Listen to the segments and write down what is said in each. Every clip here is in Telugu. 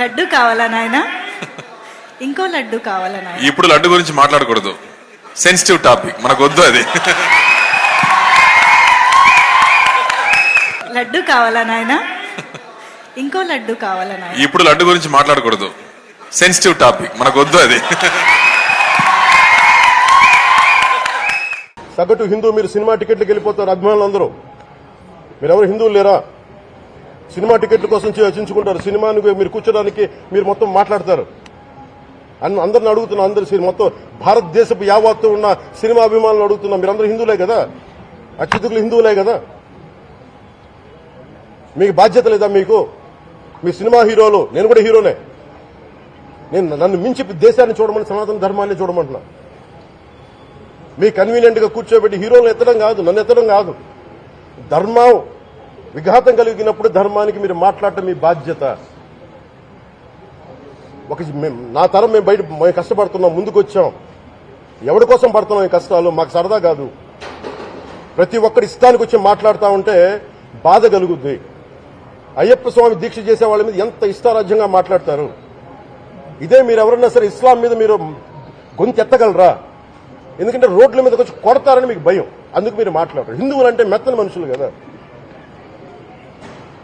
లడ్డు కావాలా నాయన? ఇంకో లడ్డు కావాలా నాయన? ఇప్పుడు లడ్డు గురించి మాట్లాడకూడదు. సెన్సిటివ్ టాపిక్ మనకు వద్దు అది. లడ్డు కావాలా నాయన? ఇంకో లడ్డు కావాలా నాయన? ఇప్పుడు లడ్డు గురించి మాట్లాడకూడదు. సెన్సిటివ్ టాపిక్ మనకు వద్దు అది. సగటు హిందూ మీరు సినిమా టికెట్లకు వెళ్ళిపోతారు అభిమానులు అందరూ మీరెవరు హిందువులు లేరా? సినిమా టికెట్ల కోసం చర్చించుకుంటారు సినిమాని మీరు కూర్చోడానికి మీరు మొత్తం మాట్లాడతారు. అని అందరిని అడుగుతున్నా అందరు మొత్తం భారతదేశపు యావత్తు ఉన్న సినిమా అభిమానులు అడుగుతున్నా. మీరందరూ హిందువులే కదా? అత్యధికులు హిందువులే కదా? మీకు బాధ్యత లేదా మీకు? మీ సినిమా హీరోలు నేను కూడా హీరోనే. నేను నన్ను మించి దేశాన్ని చూడమని సనాతన ధర్మాన్ని చూడమంటున్నా. మీ కన్వీనియంట్గా కూర్చోబెట్టి హీరోలు ఎత్తడం కాదు నన్ను ఎత్తడం కాదు. ధర్మం విఘాతం కలిగినప్పుడు ధర్మానికి మీరు మాట్లాడటం మీ బాధ్యత. ఒక నా తరం మేము బయట మేము కష్టపడుతున్నాం ముందుకు వచ్చాం ఎవరి కోసం పడుతున్నాం ఈ కష్టాలు? మాకు సరదా కాదు. ప్రతి ఒక్కరి ఇష్టానికి వచ్చి మాట్లాడుతూ ఉంటే బాధ కలుగుద్ది. అయ్యప్ప స్వామి దీక్ష చేసే వాళ్ళ మీద ఎంత ఇష్టారాజ్యంగా మాట్లాడతారు? ఇదే మీరు ఎవరన్నా సరే ఇస్లాం మీద మీరు గొంతు ఎత్తగలరా? ఎందుకంటే రోడ్ల మీద వచ్చి కొడతారని మీకు భయం. అందుకు మీరు మాట్లాడరు. హిందువులు అంటే మెత్తని మనుషులు కదా.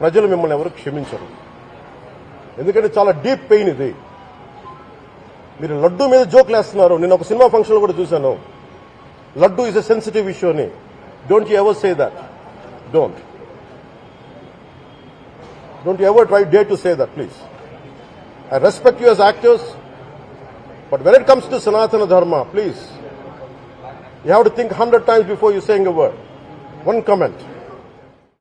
ప్రజలు మిమ్మల్ని ఎవరు క్షమించరు. ఎందుకంటే చాలా డీప్ పెయిన్ ఇది. మీరు లడ్డూ మీద జోక్ లేస్తున్నారు నేను ఒక సినిమా ఫంక్షన్లో కూడా చూశాను. Laddu is a sensitive issue అని. Don't you ever say that don't don't you ever try day to say that please I respect us actives but when it comes to Sanatana Dharma please you have to think hundred times before you saying a word one comment